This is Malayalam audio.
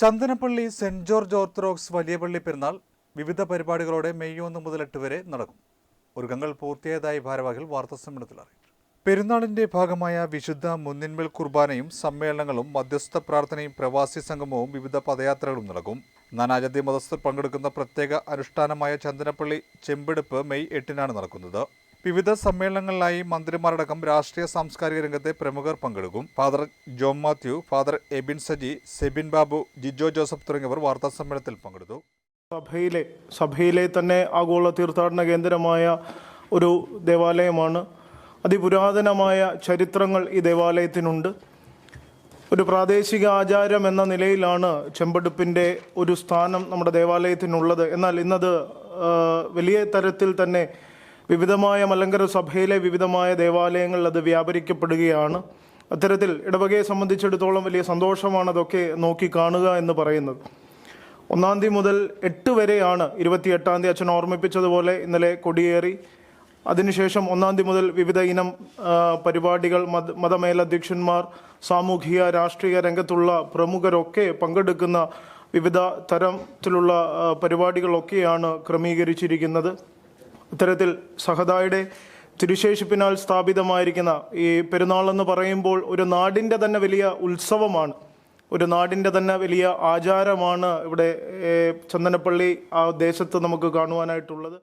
ചന്ദനപ്പള്ളി സെന്റ് ജോർജ് ഓർത്തഡോക്സ് വലിയ പള്ളി പെരുന്നാൾ വിവിധ പരിപാടികളോടെ മെയ് ഒന്ന് മുതൽ എട്ട് വരെ നടക്കും. ഒരുക്കങ്ങൾ പൂർത്തിയായതായി ഭാരവാഹികൾ വാർത്താസമ്മേളനത്തിൽ അറിയിച്ചു. പെരുന്നാളിന്റെ ഭാഗമായ വിശുദ്ധ മുന്നിൻമേൽ കുർബാനയും സമ്മേളനങ്ങളും മധ്യസ്ഥ പ്രാർത്ഥനയും പ്രവാസി സംഗമവും വിവിധ പദയാത്രകളും നടക്കും. നാനാജാതി മതസ്ഥർ പങ്കെടുക്കുന്ന പ്രത്യേക അനുഷ്ഠാനമായ ചന്ദനപ്പള്ളി ചെമ്പെടുപ്പ് മെയ് എട്ടിനാണ് നടക്കുന്നത്. വിവിധ സമ്മേളനങ്ങളിലായി മന്ത്രിമാരടക്കം രാഷ്ട്രീയ സാംസ്കാരിക രംഗത്തെ പ്രമുഖർ പങ്കെടുക്കും. Father John Mathew father Ebin Saji Sebin Babu Jijo Joseph തുടങ്ങിയവർ വാർത്താ സമ്മേളനത്തിൽ പങ്കെടുത്തു. സഭയിലെ സഭയിലെ തന്നെ ആഗോള തീർത്ഥാടന കേന്ദ്രമായ ഒരു ദേവാലയമാണ്. അതിപുരാതനമായ ചരിത്രങ്ങൾ ഈ ദേവാലയത്തിനുണ്ട്. ഒരു പ്രാദേശിക ആചാരം എന്ന നിലയിലാണ് ചെമ്പെടുപ്പിന്റെ ഒരു സ്ഥാനം നമ്മുടെ ദേവാലയത്തിനുള്ളത്. എന്നാൽ ഇന്നത് വലിയ തരത്തിൽ തന്നെ വിവിധമായ മലങ്കര സഭയിലെ വിവിധമായ ദേവാലയങ്ങളിൽ അത് വ്യാപരിക്കപ്പെടുകയാണ്. അത്തരത്തിൽ ഇടവകയെ സംബന്ധിച്ചിടത്തോളം വലിയ സന്തോഷമാണ് അതൊക്കെ നോക്കി കാണുക എന്ന് പറയുന്നത്. ഒന്നാം തീയതി മുതൽ എട്ട് വരെയാണ് ഇരുപത്തി എട്ടാം തീയതി അച്ഛൻ ഓർമ്മിപ്പിച്ചതുപോലെ ഇന്നലെ കൊടിയേറി. അതിനുശേഷം ഒന്നാം തീയതി മുതൽ വിവിധ ഇനം പരിപാടികൾ മത മതമേലധ്യക്ഷന്മാർ സാമൂഹിക രാഷ്ട്രീയ രംഗത്തുള്ള പ്രമുഖരൊക്കെ പങ്കെടുക്കുന്ന വിവിധ തരത്തിലുള്ള പരിപാടികളൊക്കെയാണ് ക്രമീകരിച്ചിരിക്കുന്നത്. ഇത്തരത്തിൽ സഹദായുടെ തിരുശേഷിപ്പിനാൽ സ്ഥാപിതമായിരിക്കുന്ന ഈ പെരുന്നാൾ എന്ന് പറയുമ്പോൾ ഒരു നാടിന്റെ തന്നെ വലിയ ഉത്സവമാണ്. ഒരു നാടിന്റെ തന്നെ വലിയ ആചാരമാണ് ഇവിടെ ചന്ദനപ്പള്ളി ആ ദേശത്ത് നമുക്ക് കാണുവാനായിട്ടുള്ളത്.